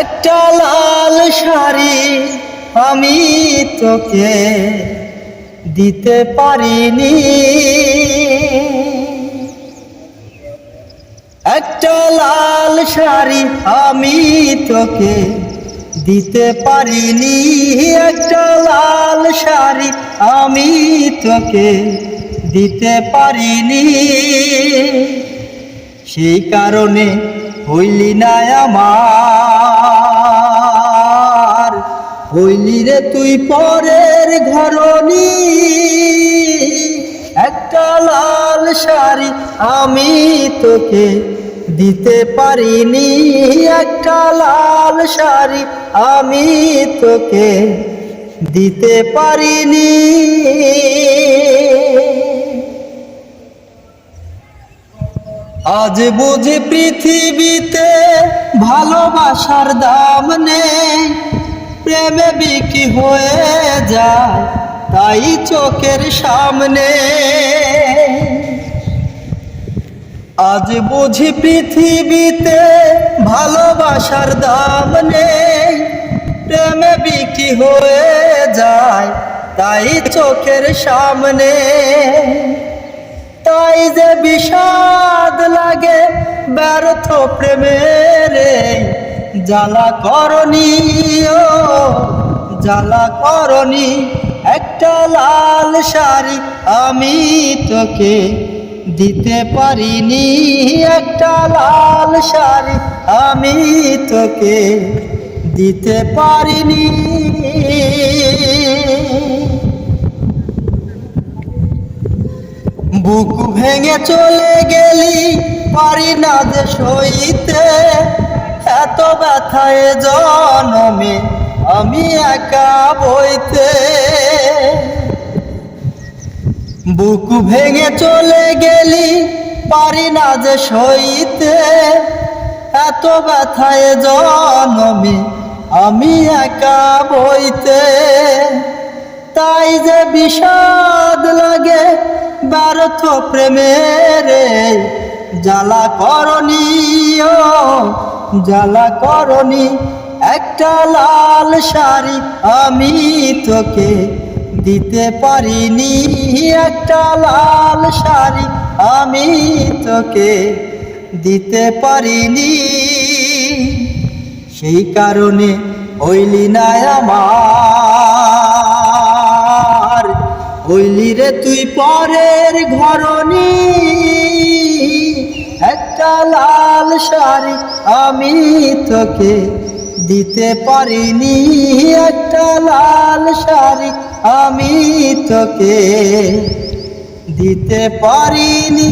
একটা লাল শাড়ি আমি তোকে দিতে পারিনি। একটা লাল শাড়ি আমি তোকে দিতে পারিনি। একটা লাল শাড়ি আমি তোকে দিতে পারিনি। সেই কারণে হইলি না আমার। হইলি রে তুই পরের ঘরনি একটা লাল শাড়ি আমি তোকে দিতে পারিনি। একটা লাল শাড়ি আমি তোকে দিতে পারিনি। আজ বুঝি পৃথিবীতে ভালোবাসার দাম নেই। প্রেমে বিকি হয়ে যায়, তাই চোখের সামনে। আজ বুঝি পৃথিবীতে ভালোবাসার দাম নেই। প্রেমে বিকি হয়ে যায়, তাই চোখের সামনে। যে বিষাদ লাগে, ব্যর্থ প্রেমের জ্বালা করনি ও জ্বালা করনি একটা লাল শাড়ি আমি তোকে দিতে পারিনি, একটা লাল শাড়ি আমি তোকে দিতে পারিনি। বুক ভেঙে চলে গেলি পারি না যে সইতে। এত ব্যথায় জনমে আমি একা বইতে। বুক ভেঙে চলে গেলি পারি না যে সইতে। এত ব্যথায় জনমে আমি একা বইতে। তাই যে বিষাদ লাগে, ব্যর্থ প্রেমের জ্বালা করনি ও জ্বালা করনি একটা লাল শাড়ি আমি তোকে দিতে পারিনি, একটা লাল শাড়ি আমি তোকে দিতে পারিনি। সেই কারণে হইলি না আমার রে তুই পরের ঘরনি একটা লাল শাড়ি আমি তোকে দিতে পারিনি। একটা লাল শাড়ি আমি তোকে দিতে পারিনি।